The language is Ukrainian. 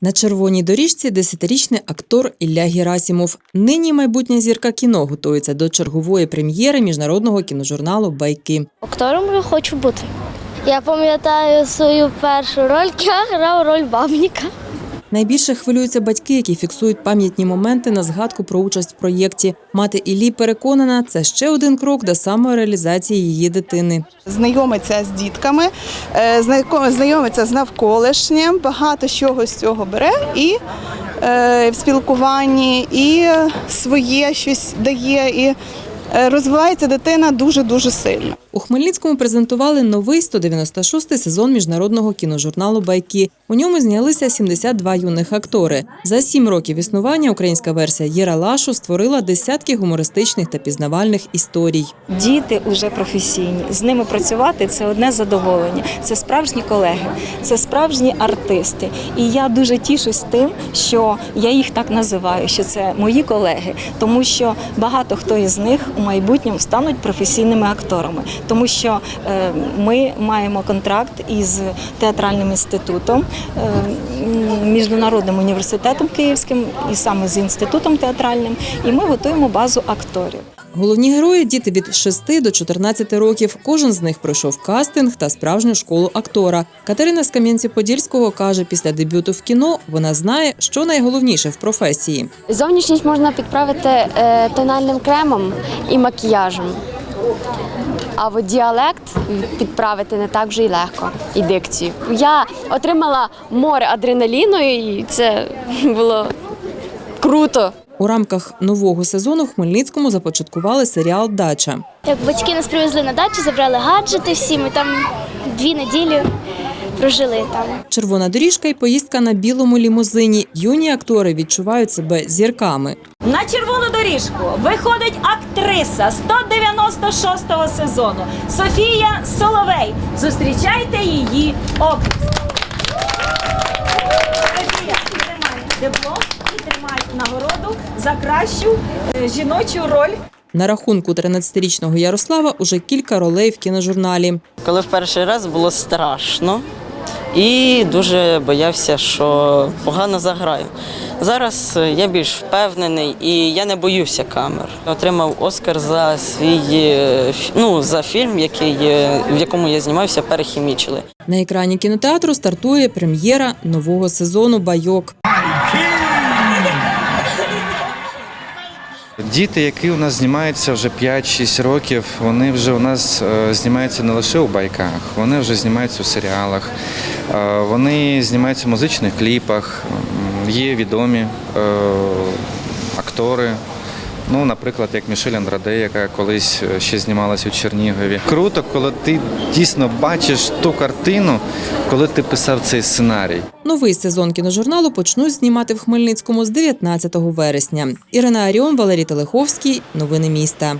На червоній доріжці десятирічний актор Ілля Герасімов. Нині майбутня зірка кіно готується до чергової прем'єри міжнародного кіножурналу Байки. Актором я хочу бути. Я пам'ятаю свою першу роль, я грав роль бабніка. Найбільше хвилюються батьки, які фіксують пам'ятні моменти на згадку про участь в проєкті. Мати Іллі переконана, це ще один крок до самореалізації її дитини. знайомиться з дітками, е, знайомиться з навколишнім, багато чого з цього бере і е, в спілкуванні, і своє щось дає, і розвивається дитина дуже дуже сильно. У Хмельницькому презентували новий 196-й сезон міжнародного кіножурналу Байки. У ньому знялися 72 юних актори. За сім років існування українська версія Єралашу створила десятки гумористичних та пізнавальних історій. Діти вже професійні. З ними працювати це одне задоволення. Це справжні колеги, це справжні артисти. І я дуже тішусь тим, що я їх так називаю, що це мої колеги, тому що багато хто із них у майбутньому стануть професійними акторами, тому що е, ми маємо контракт із театральним інститутом, е, міжнародним університетом київським і саме з інститутом театральним. І ми готуємо базу акторів. Головні герої діти від 6 до 14 років. Кожен з них пройшов кастинг та справжню школу актора. Катерина з Кам'янці-Подільського каже, після дебюту в кіно вона знає, що найголовніше в професії. Зовнішність можна підправити е, тональним кремом і макіяжем. А от діалект підправити не так вже й легко, і дикцію. Я отримала море адреналіну, і це було круто. У рамках нового сезону в Хмельницькому започаткували серіал Дача. Так, батьки нас привезли на дачу, забрали гаджети всі. Ми там дві неділі прожили там. Червона доріжка і поїздка на білому лімузині. Юні актори відчувають себе зірками. На червону доріжку виходить актриса 196-го сезону Софія Соловей. Зустрічайте її оплески. Диплом і тримай нагороду за кращу е, жіночу роль На рахунку 13-річного Ярослава уже кілька ролей в кіножурналі. Коли в перший раз було страшно і дуже боявся, що погано заграю. Зараз е, я більш впевнений і я не боюся камер. Отримав Оскар за свій е, ну, за фільм, який, в якому я знімався, перехімічили. На екрані кінотеатру стартує прем'єра нового сезону Байок. Діти, які у нас знімаються вже 5-6 років, вони вже у нас е, знімаються не лише у байках, вони вже знімаються у серіалах, е, вони знімаються в музичних кліпах, є відомі е, актори. Ну, наприклад, як Мішель Андраде, яка колись ще знімалася у Чернігові. Круто, коли ти дійсно бачиш ту картину, коли ти писав цей сценарій. Новий сезон кіножурналу почнуть знімати в Хмельницькому з 19 вересня. Ірина Аріон, Валерій Телеховський. Новини міста.